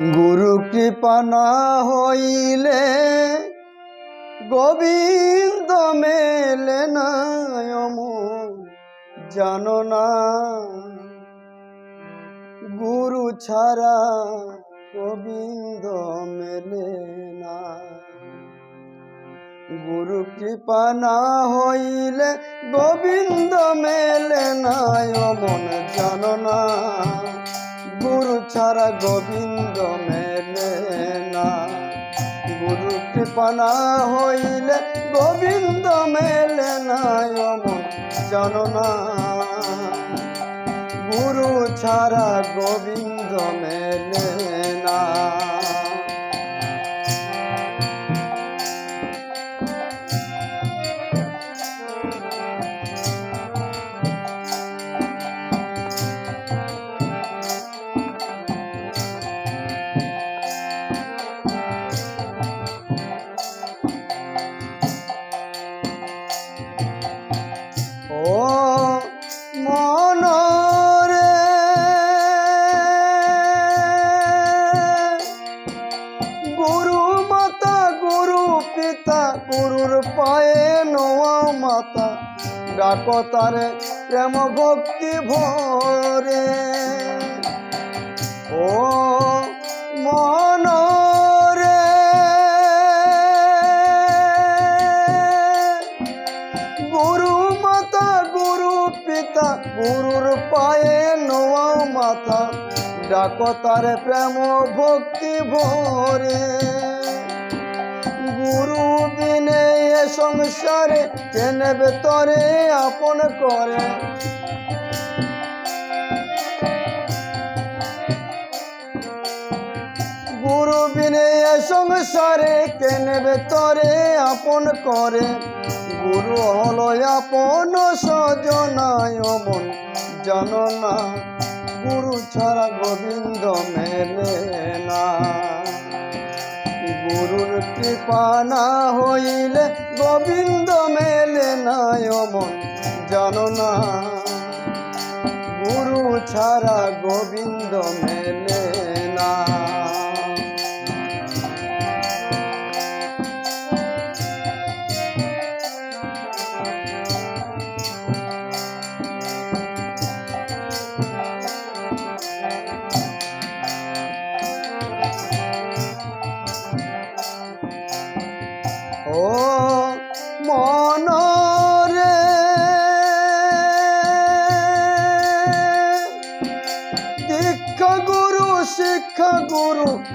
গুরু কৃপা না হইলে গোবিন্দ মেলে না জানো না। গুরু ছাড়া গোবিন্দ মেলে না গুরু কৃপা না হইলে গোবিন্দ মেলে না অমন জানো না। ছাড়া গোবিন্দ মেলে না। গুরু কৃপনা হইলে গোবিন্দ মেলে না, অমন জানো না। গুরু ছাড়া গোবিন্দ মেলে না। তারে প্রেম ভক্তি ভরে। ও মন রে গুরু মাতা, গুরু পিতা, গুরুর পায়ে নোয়া মাতা ডাকো প্রেম ভক্তি ভরে। গুরু সংসারে কে নেবে আপন করে। গুরু বিনে সংসারে কে নেবে তরে, আপন করে। গুরু হলো আপন সজনায় মন, জানো না, গুরু ছাড়া গোবিন্দ মেলে। না গুরুর হইলে গোবিন্দ মেলে না মন জানো না? গুরু ছাড়া গোবিন্দ মেলে না।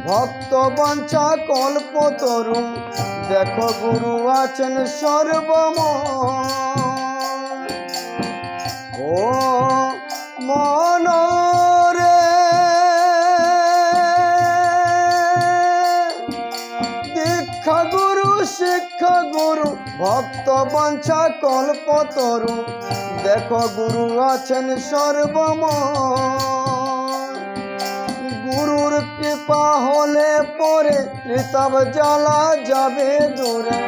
ভক্ত বাঞ্ছা কল্প তরু দেখো গুরু আছেন সর্বম ও মনরে দীক্ষা গুরু, শিক্ষা গুরু, ভক্ত বাঞ্ছা কল্প তরু দেখো গুরু আছেন সর্বম গুরুর কৃপা হলে পরে ঋতব জ্বালা যাবে দূরে।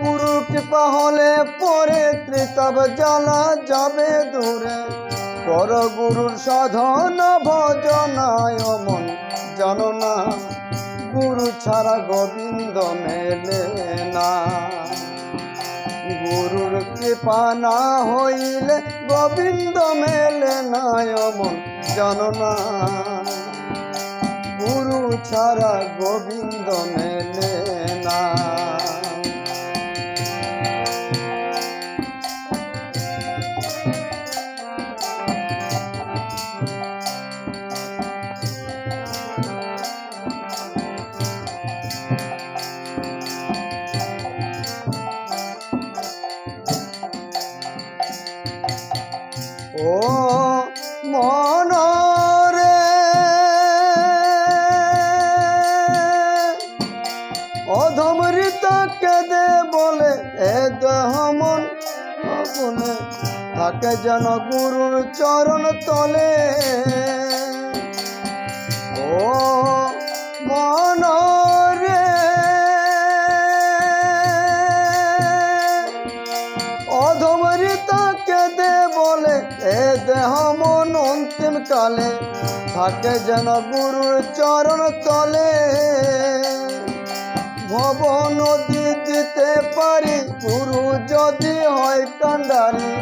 গুরু কৃপা হলে পরে ত্রিতব জ্বালা যাবে দূরে। পর গুরুর সাধন ভজনায় মন জানো না, গুরু ছাড়া গোবিন্দ মেলে না। গুরুর কৃপা না হইলে গোবিন্দ মেলে না জননা। গুরু ছাড়া গোবিন্দ মেলে না। ও মনরে। অধমৃত কেদে বলে, এ দেহ মন বলে থাকে যেন গুরুর চরণ তলে। ও মনরে। কালে থাকে যেন গুরুর চরণ তলে। ভব নদী দিতে পারি গুরু যদি হয় কান্ডারি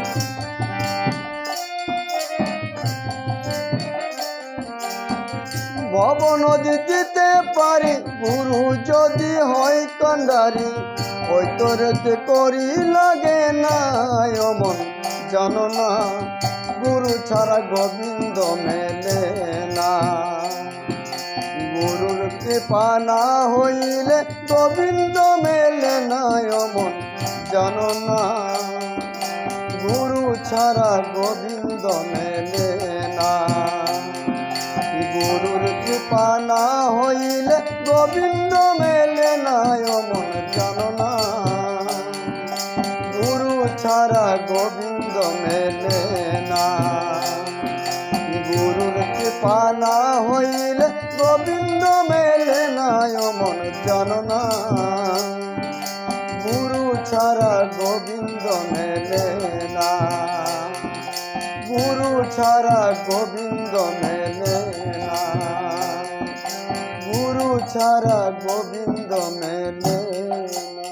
ভব নদী দিতে পারি গুরু যদি হয় কান্ডারি ওই তোরেতে করি লাগে না অমন জানো না। গুরু ছাড়া গোবিন্দ মেলে না। গুরুর কৃপা না হইলে গোবিন্দ মেলে না অমন জানো না। গুরু ছাড়া গোবিন্দ মেলে না। গুরুর কৃপা না হইলে গোবিন্দ মেলে গুরুর কৃপা না হইলে গোবিন্দ মেলে না অমন জানো না গুরু ছাড়া গোবিন্দ মেলে না। গুরু ছাড়া গোবিন্দ মেলে না। গুরু ছাড়া গোবিন্দ মেলে না।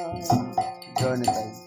জয়